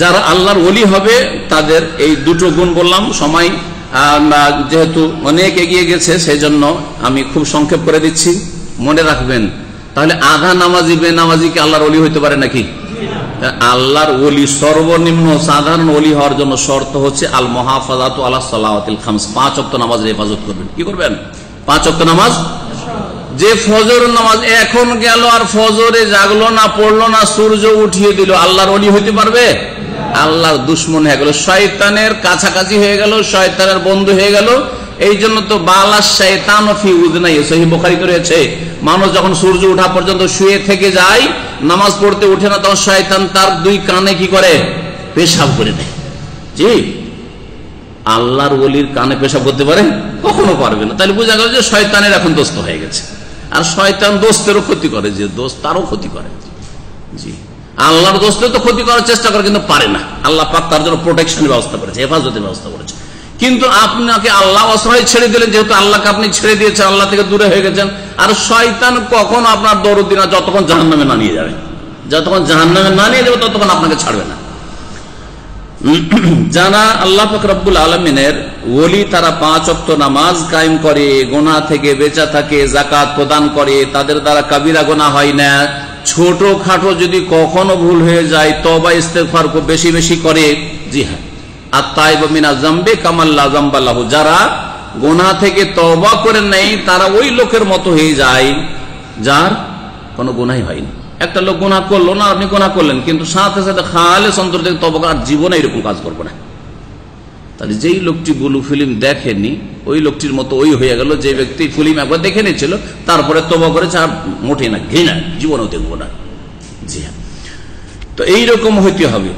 যারা আল্লাহর ওলি হবে, তাদের এই দুটো গুণ বললাম। সময় যেহেতু অনেক এগিয়ে গেছে সেই জন্য আমি খুব সংক্ষেপ করে দিচ্ছি। মনে রাখবেন, তাহলে আধা নামাজি বে নামাজিকে আল্লাহর অলি হইতে পারে নাকি? আল্লাহর অলি সর্বনিম্ন সাধারণ অলি হওয়ার জন্য শর্ত হচ্ছে আল মহাফাজাত আল্লাহ সাল্লাহাতিল খামস। পাঁচ অক্ট নামাজের হেফাজত করবেন। কি করবেন? পাঁচ অক্ট নামাজ? যে ফজর নামাজ এখন গেল আর ফজরে জাগলো না, পড়ল না, সূর্য উঠিয়ে দিল, আল্লাহর অলি হইতে পারবে? আল্লাহর দুশ্মন হয়ে গেল। শয়তানের কাছাকাছি হয়ে গেল, শয়তানের বন্ধু হয়ে গেল। এই জন্য তো বালা শৈতান রয়েছে। মানুষ যখন সূর্য উঠা পর্যন্ত শুয়ে থেকে যায়, নামাজ পড়তে উঠে না, তখন শয়তান তার দুই কানে কি করে? পেশাব করে দেয়। জি? আল্লাহর ওলির কানে পেশাব করতে পারে? কখনো পারবে না। তাহলে বোঝা গেল যে শয়তানের এখন দোস্ত হয়ে গেছে। আর শয়তান দোস্তেরও ক্ষতি করে, যে দোস্ত তারও ক্ষতি করে। জি। আল্লাহর দোস্তে তো ক্ষতি করার চেষ্টা করে, কিন্তু পারে না। আল্লাহ পাক তার জন্য প্রোটেকশন ব্যবস্থা করেছে, হেফাজতের ব্যবস্থা করেছে। কিন্তু আপনাকে আল্লাহ অসহায় ছেড়ে দিলেন, যেহেতু আল্লাহকে আপনি ছেড়ে দিয়েছেন, আল্লাহ থেকে দূরে হয়ে গেছেন। আর শয়তান কখন আপনার দরদি না যতক্ষণ জাহান নামে না নিয়ে যাবে। যতক্ষণ জাহান নামে না নিয়ে যাবে, ততক্ষণ আপনাকে ছাড়বে না। জানা আল্লাহ ফকরবুল আলমিনের ওলি তারা পাঁচ অক্ট নামাজ কায়েম করে, গোনা থেকে বেচা থাকে জাকাত প্রদান করে, তাদের দ্বারা কাবিরা গোনা হয় না। ছোট খাটো যদি কখনো ভুল হয়ে যায় তবা ইস্তেফার খুব বেশি বেশি করে। জি হ্যাঁ। আর তাই মিনা জাম্বে কামাল্লা জাম্বাল্লাহ যারা গোনা থেকে তবা করে নেই তারা ওই লোকের মতো হয়ে যায়, যার কোনো গুনাই হয়নি। একটা লোক গোনা করল না, আপনি গোনা করলেন। কিন্তু সাথে সাথে খালে সন্তর থেকে তবা আর জীবনে এরকম কাজ করব না। তাহলে যেই লোকটি গুলু ফিল্ম দেখেনি, ওই লোকটির মতো ওই হয়ে গেল, যে ব্যক্তি ফিল্ম একবার দেখে নিয়েছিল, তারপরে তবা করেছে, আর মোটে না, ঘৃণা, জীবনেও দেখব না। জি হ্যাঁ। তো এইরকম হইতে হবে।